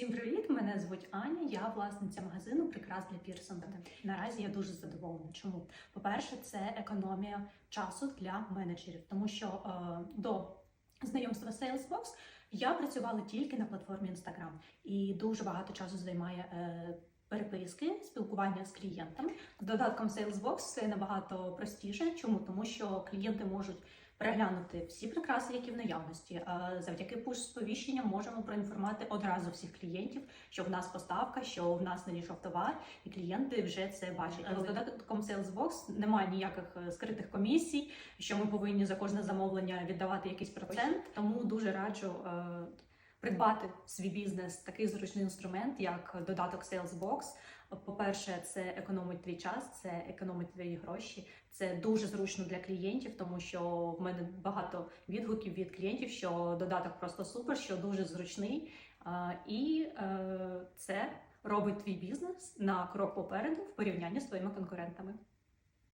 Всім привіт! Мене звуть Аня. Я власниця магазину прикрас для пірсингу. Наразі я дуже задоволена. Чому? По-перше, це економія часу для менеджерів, тому що е, до знайомства Salesbox я працювала тільки на платформі Instagram і дуже багато часу займає. Е, Переписки, спілкування з клієнтами з додатком Salesbox все набагато простіше. Чому? Тому що клієнти можуть переглянути всі прикраси, які в наявності. А Завдяки пуш-сповіщенням можемо проінформувати одразу всіх клієнтів, що в нас поставка, що в нас надійшов товар, і клієнти вже це бачать. Але з додатком Salesbox немає ніяких е, скритих комісій, що ми повинні за кожне замовлення віддавати якийсь процент. Тому дуже раджу. Придбати свій бізнес такий зручний інструмент, як додаток Salesbox. По-перше, це економить твій час, це економить твої гроші. Це дуже зручно для клієнтів, тому що в мене багато відгуків від клієнтів, що додаток просто супер, що дуже зручний. І е, це робить твій бізнес на крок попереду в порівнянні з твоїми конкурентами.